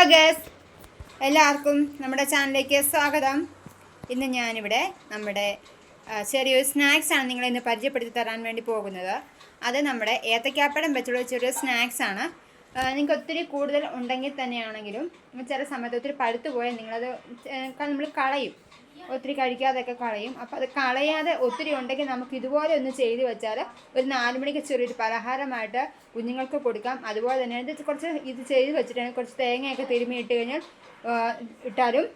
Hello guess എല്ലാവർക്കും നമ്മുടെ ചാനലിലേക്ക് സ്വാഗതം. ഇന്ന് ഞാനിവിടെ നമ്മുടെ ചെറിയൊരു സ്നാക്സാണ് നിങ്ങളെ ഇന്ന് പരിചയപ്പെടുത്തി തരാൻ വേണ്ടി പോകുന്നത്. അത് നമ്മുടെ ഏത്തക്കാപ്പടം വെച്ചുള്ള ചെറിയൊരു സ്നാക്സാണ് നിങ്ങൾക്ക് ഒത്തിരി കൂടുതൽ ഉണ്ടെങ്കിൽ തന്നെയാണെങ്കിലും ചില സമയത്ത് ഒത്തിരി പഴുത്തു പോയാൽ നിങ്ങളത് നമ്മൾ കളയും. ഒത്തിരി കഴിക്കാതെയൊക്കെ കളയും. അപ്പോൾ അത് കളയാതെ ഒത്തിരി ഉണ്ടെങ്കിൽ നമുക്ക് ഇതുപോലെ ഒന്ന് ചെയ്ത് വെച്ചാൽ ഒരു നാല് മണിക്ക് ചെറിയൊരു പലഹാരമായിട്ട് കുഞ്ഞുങ്ങൾക്ക് കൊടുക്കാം. അതുപോലെ തന്നെ ഇത് കുറച്ച് ഇത് ചെയ്ത് വെച്ചിട്ടാണ് കുറച്ച് തേങ്ങയൊക്കെ തിരുമ്മി ഇട്ട് കഴിഞ്ഞാൽ ഇട്ടാലും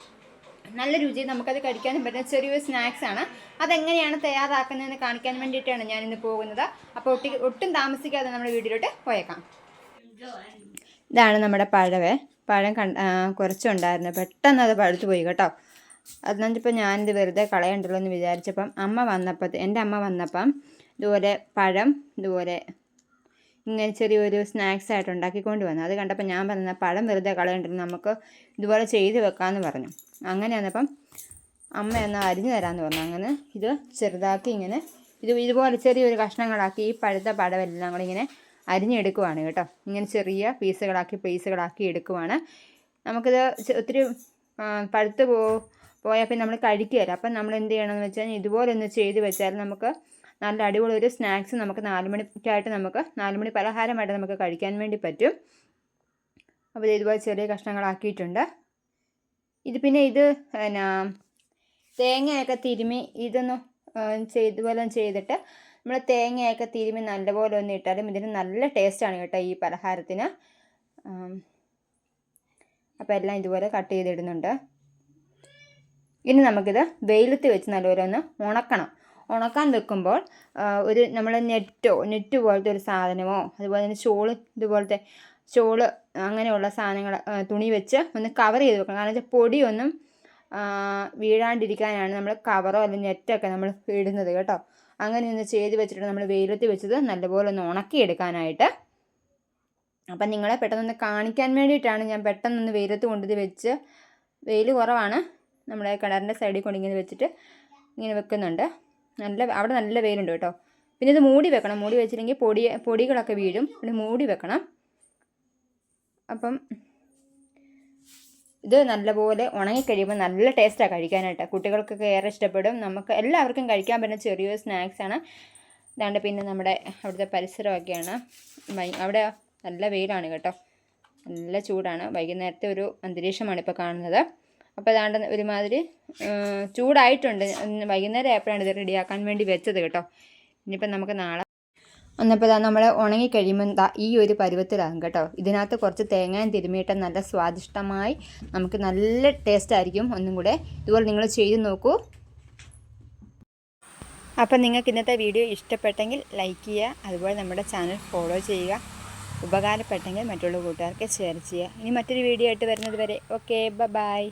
നല്ല രുചി നമുക്കത് കഴിക്കാനും പറ്റുന്ന ചെറിയൊരു സ്നാക്സ് ആണ്. അതെങ്ങനെയാണ് തയ്യാറാക്കുന്നതെന്ന് കാണിക്കാൻ വേണ്ടിയിട്ടാണ് ഞാനിന്ന് പോകുന്നത്. അപ്പോൾ ഒട്ടി ഒട്ടും താമസിക്കാതെ നമ്മുടെ വീട്ടിലോട്ട് പോയേക്കാം. ഇതാണ് നമ്മുടെ പഴവേ. പഴം കണ്ട കുറച്ചുണ്ടായിരുന്നു. പെട്ടെന്ന് അത് പഴുത്തു പോയി കേട്ടോ. അതിനകത്തിപ്പോൾ ഞാനിത് വെറുതെ കളയണ്ടല്ലോ എന്ന് വിചാരിച്ചപ്പം അമ്മ വന്നപ്പോൾ എന്റെ അമ്മ വന്നപ്പം ഇതുപോലെ പഴം ഇതുപോലെ ഇങ്ങനെ ചെറിയൊരു സ്നാക്സ് ആയിട്ട് ഉണ്ടാക്കിക്കൊണ്ട് വന്നു. അത് കണ്ടപ്പോൾ ഞാൻ പറഞ്ഞ പഴം വെറുതെ കളയണ്ടല്ലോ നമുക്ക് ഇതുപോലെ ചെയ്ത് വെക്കാമെന്ന് പറഞ്ഞു. അങ്ങനെ വന്നപ്പം അമ്മ എന്നാൽ അരിഞ്ഞു തരാമെന്ന് പറഞ്ഞു. അങ്ങനെ ഇത് ചെറുതാക്കി ഇങ്ങനെ ഇത് ഇതുപോലെ ചെറിയൊരു കഷ്ണങ്ങളാക്കി ഈ പഴുത്ത പഴമെല്ലാം നമ്മളിങ്ങനെ അരിഞ്ഞെടുക്കുവാണ് കേട്ടോ. ഇങ്ങനെ ചെറിയ പീസുകളാക്കി പീസുകളാക്കി എടുക്കുവാണ്. നമുക്കിത് ഒത്തിരി പഴുത്ത് പോ പോയാൽ പിന്നെ നമ്മൾ കഴിക്കുകയില്ല അപ്പം നമ്മൾ എന്ത് ചെയ്യണമെന്ന് വെച്ചാൽ ഇതുപോലെ ഒന്ന് ചെയ്ത് വെച്ചാൽ നമുക്ക് നല്ല അടിപൊളി ഒരു സ്നാക്സ് നമുക്ക് നാല് മണിക്കായിട്ട് നമുക്ക് നാല് മണി പലഹാരമായിട്ട് നമുക്ക് കഴിക്കാൻ വേണ്ടി പറ്റും. അപ്പോൾ ഇത് ഇതുപോലെ ചെറിയ കഷ്ണങ്ങളാക്കിയിട്ടുണ്ട്. ഇത് പിന്നെ ഇത് എന്നാ തേങ്ങയൊക്കെ തിരുമി ഇതൊന്ന് പോലെ ചെയ്തിട്ട് നമ്മൾ തേങ്ങയൊക്കെ തിരുമി നല്ലപോലെ ഒന്ന് ഇട്ടാലും ഇതിന് നല്ല ടേസ്റ്റാണ് കേട്ടോ ഈ പലഹാരത്തിന്. അപ്പോൾ എല്ലാം ഇതുപോലെ കട്ട് ചെയ്തിടുന്നുണ്ട്. ഇനി നമുക്കിത് വെയിലത്ത് വെച്ച് നല്ലപോലെ ഒന്ന് ഉണക്കണം. ഉണക്കാൻ വെക്കുമ്പോൾ ഒരു നമ്മൾ നെറ്റോ നെറ്റ് പോലത്തെ ഒരു സാധനമോ അതുപോലെ തന്നെ ഷോൾ ഇതുപോലത്തെ ഷോൾ അങ്ങനെയുള്ള സാധനങ്ങൾ തുണി വെച്ച് ഒന്ന് കവർ ചെയ്ത് വെക്കണം. കാരണം വെച്ചാൽ പൊടിയൊന്നും വീഴാണ്ടിരിക്കാനാണ് നമ്മൾ കവറോ അല്ലെങ്കിൽ നെറ്റൊക്കെ നമ്മൾ ഇടുന്നത് കേട്ടോ. അങ്ങനെ ഒന്ന് ചെയ്ത് വെച്ചിട്ട് നമ്മൾ വെയിലത്ത് വെച്ചത് നല്ലപോലെ ഒന്ന് ഉണക്കിയെടുക്കാനായിട്ട്. അപ്പം നിങ്ങളെ പെട്ടെന്നൊന്ന് കാണിക്കാൻ വേണ്ടിയിട്ടാണ് ഞാൻ പെട്ടെന്നൊന്ന് വെയിലത്ത് കൊണ്ടത് വെച്ച് വെയിൽ കുറവാണ്. നമ്മുടെ കിണറിന്റെ സൈഡിൽ കൊണ്ടിങ്ങനെ വെച്ചിട്ട് ഇങ്ങനെ വെക്കുന്നുണ്ട്. നല്ല അവിടെ നല്ല വെയിലുണ്ട് കേട്ടോ. പിന്നെ ഇത് മൂടി വെക്കണം. മൂടി വെച്ചില്ലെങ്കിൽ പൊടി പൊടികളൊക്കെ വീഴും. പിന്നെ മൂടി വെക്കണം. അപ്പം ഇത് നല്ലപോലെ ഉണങ്ങിക്കഴിയുമ്പോൾ നല്ല ടേസ്റ്റാണ് കഴിക്കാനായിട്ട്. കുട്ടികൾക്കൊക്കെ ഏറെ ഇഷ്ടപ്പെടും. നമുക്ക് എല്ലാവർക്കും കഴിക്കാൻ പറ്റുന്ന ചെറിയൊരു സ്നാക്സാണ് ഇതാണ്ട് പിന്നെ നമ്മുടെ അവിടുത്തെ പരിസരമൊക്കെയാണ്. അവിടെ നല്ല വെയിലാണ് കേട്ടോ. നല്ല ചൂടാണ്. വൈകുന്നേരത്തെ ഒരു അന്തരീക്ഷമാണ് ഇപ്പോൾ കാണുന്നത്. അപ്പോൾ അതാണ്ട് ഒരുമാതിരി ചൂടായിട്ടുണ്ട്. വൈകുന്നേരം ആയപ്പോഴാണ് ഇത് റെഡിയാക്കാൻ വേണ്ടി വെച്ചത് കേട്ടോ. ഇനിയിപ്പം നമുക്ക് നാളെ എന്നപ്പോൾ ഇതാ നമ്മൾ ഉണങ്ങിക്കഴിയുമ്പോൾ ദാ ഈ ഒരു പരുവത്തിലാകും കേട്ടോ. ഇതിനകത്ത് കുറച്ച് തേങ്ങയും തിരുമിയിട്ട് നല്ല സ്വാദിഷ്ടമായി നമുക്ക് നല്ല ടേസ്റ്റ് ആയിരിക്കും ഒന്നും കൂടെ. ഇതുപോലെ നിങ്ങൾ ചെയ്ത് നോക്കൂ. അപ്പം നിങ്ങൾക്ക് ഇന്നത്തെ വീഡിയോ ഇഷ്ടപ്പെട്ടെങ്കിൽ ലൈക്ക് ചെയ്യുക അതുപോലെ നമ്മുടെ ചാനൽ ഫോളോ ചെയ്യുക. ഉപകാരപ്പെട്ടെങ്കിൽ മറ്റുള്ള കൂട്ടുകാർക്ക് ഷെയർ ചെയ്യുക. ഇനി മറ്റൊരു വീഡിയോ ആയിട്ട് വരുന്നത് വരെ. Okay bye